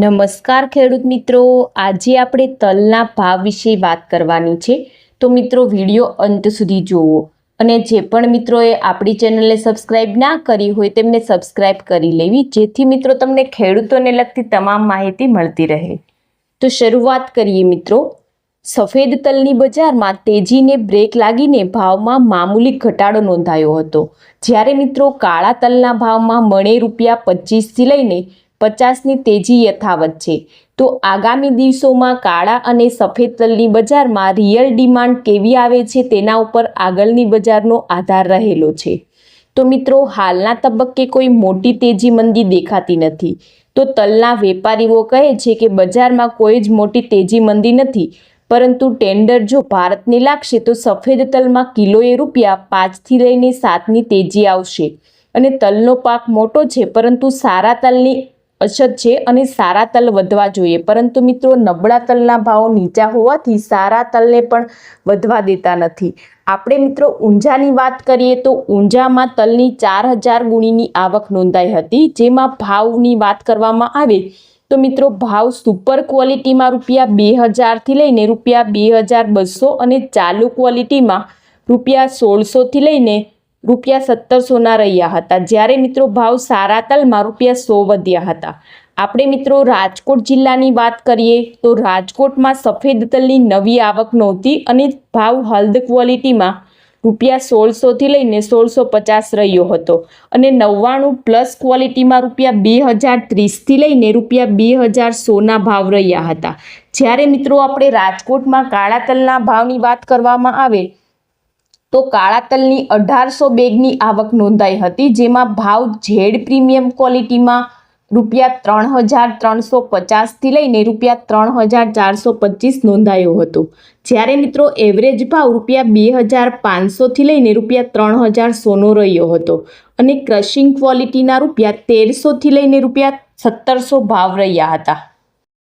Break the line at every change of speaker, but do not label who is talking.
નમસ્કાર ખેડૂત મિત્રો. આજે આપણે તલના ભાવ વિશે વાત કરવાની છે. તો મિત્રો, વીડિયો અંત સુધી જુઓ અને જે પણ મિત્રોએ આપણી ચેનલને સબસ્ક્રાઇબ ના કરી હોય તેમને સબસ્ક્રાઇબ કરી લેવી. જેથી મિત્રો તમને ખેડૂતોને લગતી તમામ માહિતી મળતી રહે. તો શરૂઆત કરીએ મિત્રો. સફેદ તલની બજારમાં તેજીને બ્રેક લાગીને ભાવમાં મામૂલી ઘટાડો નોંધાયો હતો. જ્યારે મિત્રો, કાળા તલના ભાવમાં મણે રૂપિયા પચીસથી લઈને પચાસની તેજી યથાવત છે. તો આગામી દિવસોમાં કાળા અને સફેદ તલની બજારમાં રિયલ ડિમાન્ડ કેવી આવે છે તેના ઉપર આગળની બજારનો આધાર રહેલો છે. તો મિત્રો, હાલના તબક્કે કોઈ મોટી તેજી મંદી દેખાતી નથી. તો તલના વેપારીઓ કહે છે કે બજારમાં કોઈ જ મોટી તેજી મંદી નથી, પરંતુ ટેન્ડર જો ભારતને લાગશે તો સફેદ તલમાં કિલોએ રૂપિયા પાંચથી લઈને સાતની તેજી આવશે. અને તલનો પાક મોટો છે, પરંતુ સારા તલની અછત છે અને સારા તલ વધવા જોઈએ. પરંતુ મિત્રો, નબળા તલના ભાવ નીચા હોવાથી સારા તલને પણ વધવા દેતા નથી. આપણે મિત્રો, ઊંઝાની વાત કરીએ તો ઊંઝામાં તલની ચાર હજાર ગુણીની આવક નોંધાઈ હતી. જેમાં ભાવની વાત કરવામાં આવે તો મિત્રો, ભાવ સુપર ક્વોલિટીમાં રૂપિયા બે હજારથી લઈને રૂપિયા બે હજાર બસો અને ચાલુ ક્વોલિટીમાં રૂપિયા સોળસોથી લઈને રૂપિયા સત્તરસોના રહ્યા હતા. જ્યારે મિત્રો ભાવ સારા તલમાં રૂપિયા સો વધ્યા હતા. આપણે મિત્રો રાજકોટ જિલ્લાની વાત કરીએ તો રાજકોટમાં સફેદ તલની નવી આવક નહોતી અને ભાવ હલ્દ ક્વોલિટીમાં રૂપિયા સોળસોથી લઈને સોળસો પચાસ રહ્યો હતો અને નવ્વાણું પ્લસ ક્વોલિટીમાં રૂપિયા બે હજાર ત્રીસથી લઈને રૂપિયા બે હજાર સોના ભાવ રહ્યા હતા. જ્યારે મિત્રો આપણે રાજકોટમાં કાળા તલના ભાવની વાત કરવામાં આવે તો કાળા તલની અઢારસો બેગની આવક નોંધાઈ હતી, જેમાં ભાવ ઝેડ પ્રીમિયમ ક્વોલિટીમાં રૂપિયા ત્રણ હજાર ત્રણસો પચાસથી લઈને રૂપિયા ત્રણ હજાર ચારસો પચીસ નોંધાયો હતો. જ્યારે મિત્રો એવરેજ ભાવ રૂપિયા બે હજાર પાંચસોથી લઈને રૂપિયા ત્રણ હજાર સોનો રહ્યો હતો અને ક્રશિંગ ક્વોલિટીના રૂપિયા તેરસોથી લઈને રૂપિયા સત્તરસો ભાવ રહ્યા હતા.